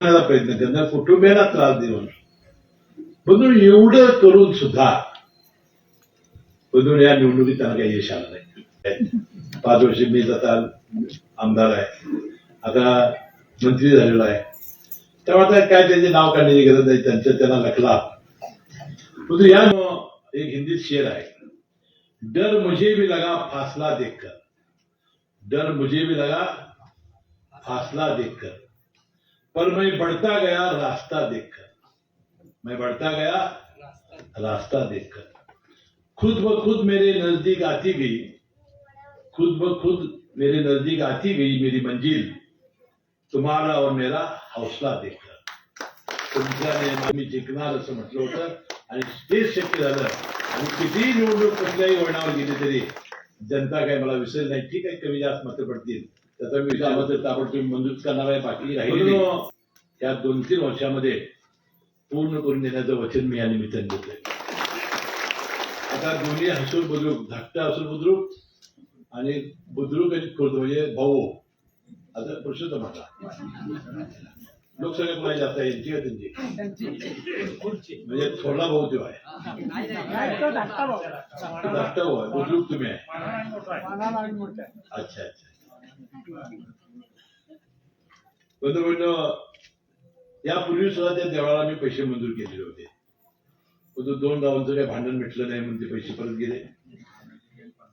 करण्याचा प्रयत्न करणार कुटुंबियांना त्रास देऊन म्हणून एवढं करून सुद्धा म्हणून या निवडणुकीत त्यांना काही यश आलं नाही. पाच वर्ष मी आता आमदार आहे. आता मंत्री झालेला आहे. तेव्हा आता काय त्यांचे नाव काढण्याची गरज नाही त्यांचं त्यांना लखला. म्हणून या एक हिंदीत शेर आहे. डर मुझे भी लगा फासला देखकर. डर मुझे भी लगा फासला देखकर. पर मैं बढ़ता गया रास्ता देखकर। मैं बढ़ता गया रास्ता देखकर। खुद ब खुद मेरे नजदीक आती गई। खुद ब खुद मेरे नजदीक आती गई मेरी मंजिल। तुम्हारा और मेरा हौसला देखकर। तुमच्याने मी जिंकणार असं म्हटलं होतं आणि तेच शक्य झालं आणि कितीही निवडणूक कुठल्याही वळणावर गेली तरी जनता काय मला विसरली नाही। ठीक आहे कमी जास्त मतं पडतील त्याचा मी मत ताबडतोब मंजूर करणार आहे बाकी राहिली या दोन तीन वर्षामध्ये पूर्ण करून देण्याचं वचन मी या निमित्ताने देतोय. आता दोन्ही हसून बुद्रुक धाकटा हसून बुद्रुक आणि बुद्रुक आणि खुर्द म्हणजे भाऊ. आता म्हटला लोकसभेत मला जास्त आहे? यांची का त्यांची? म्हणजे थोडला भाऊ तो आहे. धाकटा भाऊ. आहे. बुद्रुक तुम्ही आहे. अच्छा अच्छा. यापूर्वी सुद्धा त्या देवाला मी पैसे मंजूर केलेले होते. परंतु दोन गावांचं काही भांडण भेटलं नाही म्हणून ते पैसे परत गेले.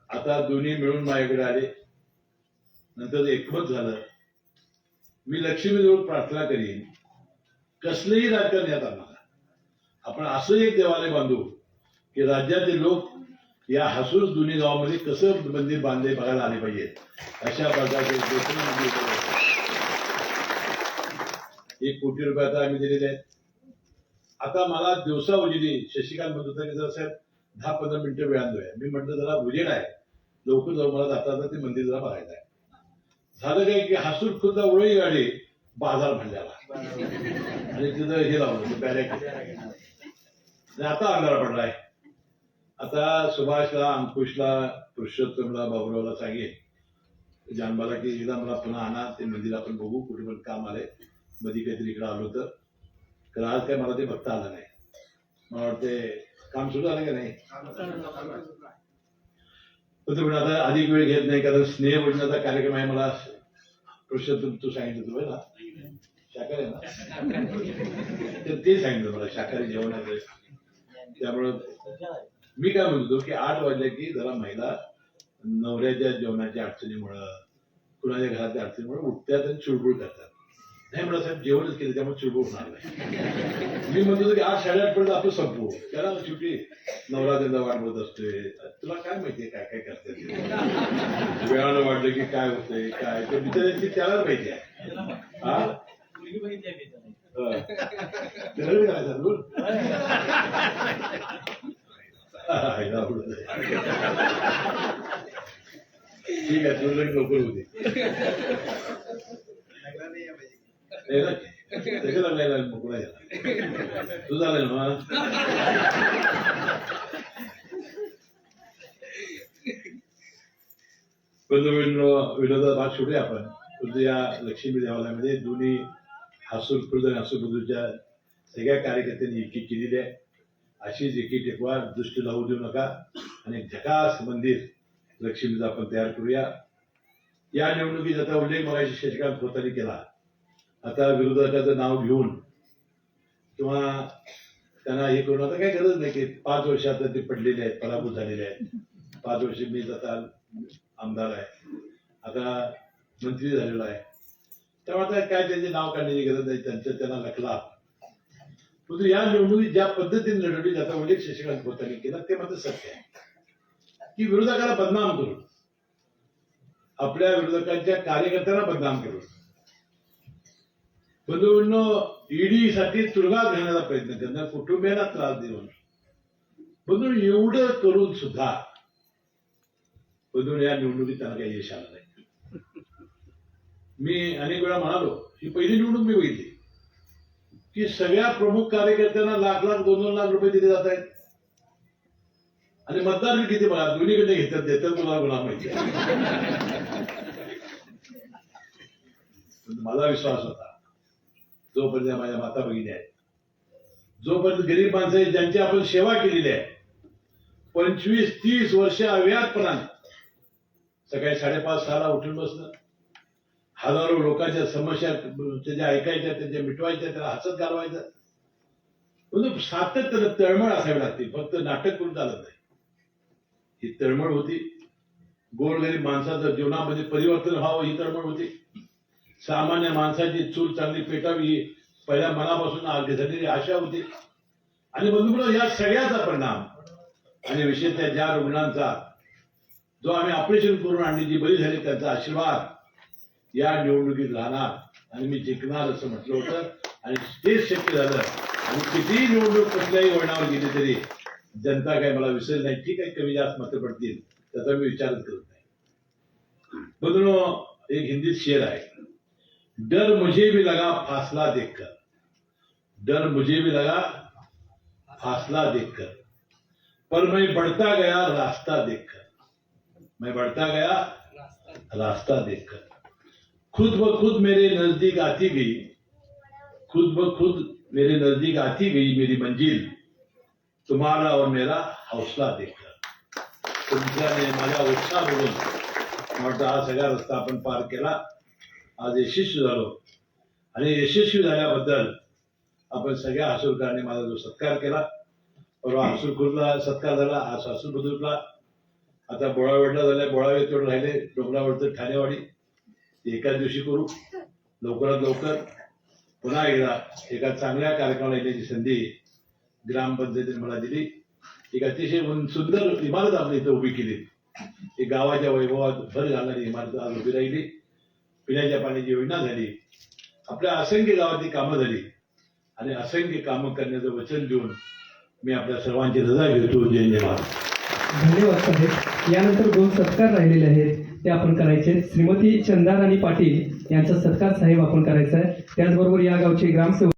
आता दोन्ही मिळून माझ्याकडे आले. नंतर एकमत झालं. मी लक्ष्मीजवळ प्रार्थना करीन. कसलेही राज्य नेता आम्हाला. आपण असं एक देवालय बांधू की राज्यातील लोक या हसूर दोन्ही गावामध्ये कसं मंदिर बांधले बघायला आले पाहिजेत अशा प्रकारचे. एक कोटी रुपये आता आम्ही दिलेले आहेत. आता मला दिवसा उजेडी शशिकांत की जरा साहेब दहा पंधरा मिनिटं आणतोय मी म्हटलं जरा उजेड आहे. लवकर जाऊ मला जाता ते मंदिर जरा बघायचं आहे. झालं काय की हसूर खुद्द उळई गाडी बाजार भरल्याला. आणि तिथं हे लावलं बॅरेक आता अंधारा पडलाय. आता सुभाषला अंकुशला पुरुषोत्तमला बाबुरावला सांगेन. जानबाला की एकदा मला पुन्हा आणा ते मंदिर आपण बघू कुठे पण काम आलंय. मध्ये काहीतरी इकडे आलो तर तर आज काय मला ते बघता आलं नाही. मला वाटते काम सुरू झालं का नाही? पण आता अधिक वेळ घेत नाही कारण स्नेह भोजनाचा कार्यक्रम आहे मला. पुरुषोत्तम तू सांगितलं होतं ना शाकाहारी आहे ना? तर ते सांगितलं मला शाकाहारी जेवणाचं. त्यामुळं मी काय म्हणतो की आठ वाजले की जरा महिला नवऱ्याच्या जेवणाच्या अडचणीमुळं कुणाच्या घराच्या अडचणीमुळे उठत्यात आणि चुळबुळ करतात. नाही म्हणत साहेब जेवणच केलं त्यामुळे चुळबुळ होणार नाही. मी म्हणतो की आठ साडेआठ पर्यंत आपण संपू. त्याला शेवटी नवरा त्यांना बघत असतोय. तुला काय माहितीये काय काय करते ते? वेळानं वाटलं की काय होतंय काय? ते बिचाऱ्यांची त्यालाच माहिती आहे. हा. त्याला. बोल. हाय, आहे. ठीक आहे तुला लवकर होते त्याच्याला नाही लागलं मोकळा झाला तू झालं ना पंतप्रधान विरोधात भाग सोडूया आपण परंतु या लक्ष्मी देवालयामध्ये दोन्ही हासूर खुर्द आणि हासूर बुद्रुकच्या सगळ्या कार्यकर्त्यांनी एकी केलेली आहे अशीच एकी टेकवा दृष्टी लावू देऊ नका. आणि झकास मंदिर लक्ष्मीचं आपण तयार करूया. या निवडणुकीत आता उल्लेख मगाशी शशिकांत खोतानी केला. आता विरोधकाचं नाव घेऊन किंवा त्यांना हे करून आता काही गरज नाही की पाच वर्ष आता ते पडलेले आहेत पराभूत झालेले आहेत. पाच वर्ष मी आता आमदार आहे. आता मंत्री झालेला आहे. त्यामुळे आता काय त्यांचे नाव काढण्याची गरज नाही. त्यांचं त्यांना लखला. परंतु या निवडणुकीत ज्या पद्धतीने लढवली ज्याचा म्हणजे उल्लेख शशिकांत खोतानी केला ते मात्र सत्य आहे. की विरोधकाला बदनाम करून आपल्या विरोधकांच्या कार्यकर्त्यांना बदनाम करून बंधूंनो ईडी साठी तुरुंगात घालण्याचा प्रयत्न त्यांना कुटुंबियांना त्रास देऊन. बंधू एवढं करून सुद्धा बंधू या निवडणुकीत त्यांना काही यश आलं नाही. मी अनेक वेळा म्हणालो ही पहिली निवडणूक मी बघितली. की सगळ्या प्रमुख कार्यकर्त्यांना लाख लाख दोन दोन लाख रुपये दिले जात आहेत आणि मतदार मी किती बघा दोन्हीकडे घेतात देतात मला मला माहिती आहे. मला विश्वास होता जोपर्यंत माझ्या माता भगिनी आहेत जोपर्यंत गरीब माणसं आहेत ज्यांची आपण सेवा केलेली आहे पंचवीस तीस वर्ष अव्याहतपणाने सकाळी साडेपाच सहाला उठून बसणं हजारो लोकांच्या समस्या त्याच्या ऐकायच्या त्याच्या मिटवायच्या त्याला हसत घालवायचं. म्हणजे सातत्यानं तळमळ असावी लागते. फक्त नाटक करून चालत नाही. ही तळमळ होती. गोरगरीब माणसाचं जीवनामध्ये परिवर्तन व्हावं ही तळमळ होती. सामान्य माणसाची चूल चांगली पेटावी ही पहिल्या मनापासून आगे झालेली आशा होती. आणि बंधुमुळे या सगळ्याचा परिणाम आणि विशेषतः ज्या रुग्णांचा जो आम्ही ऑपरेशन करून आणली जी बरी झाली त्यांचा आशीर्वाद या निवडणुकीत राहणार आणि मी जिंकणार असं म्हटलं होतं. आणि तेच शक्य झालं. आणि कितीही निवडणूक कुठल्याही वळणावर गेली तरी जनता काय मला विसरली नाही. ठीक आहे कमी जास्त मतं पडतील. त्याचा मी विचारच करत नाही. बघून एक हिंदीत शेर आहे. डर मुझे भी लगा फासला देखकर. डर मुझे भी लगा फासला देखकर. पर मैं बढ़ता गया रास्ता देखकर. मैं बढ़ता गया रास्ता देखकर. खुद ब खुद मेरे नजदीक आती गई। खुद ब खुद मेरे नजदीक आती गई मेरी मंजिल। तुम्हारा और मेरा हौसला देखकर। तुमच्याने माझ्या उत्साह बघून वाटतं हा सगळा रस्ता आपण पार केला. आज यशस्वी झालो. आणि यशस्वी झाल्याबद्दल आपण सगळ्या हसूरकरांनी माझा जो सत्कार केला परवा हसूरपूरला सत्कार झाला आज हसूर बुद्रुकला आता बोळावेडला झाल्या बोळावे तोड राहिले डोंगरावरचं ठाणेवाडी. एकाच दिवशी करू. लवकरात लवकर पुन्हा एकदा एका चांगल्या कार्यक्रमाला येण्याची संधी ग्रामपंचायतीने मला दिली. एक अतिशय सुंदर इमारत आपली इथं उभी केली. एक गावाच्या वैभवात भर घालणारी इमारत आज उभी राहिली. पिण्याच्या पाण्याची योजना झाली. आपल्या असंख्य गावातली कामं झाली. आणि असंख्य कामं करण्याचं वचन देऊन मी आपल्या सर्वांची रजा घेतो. जय जय महाराज. धन्यवाद साहेब यानंतर दोन सत्कार राहिलेले आहेत. ते आपण करायचे. श्रीमती चंदाराणी पाटील यांचा सत्कार साहेब आपण करायचा आहे. त्याचबरोबर या गावचे ग्रामसेवक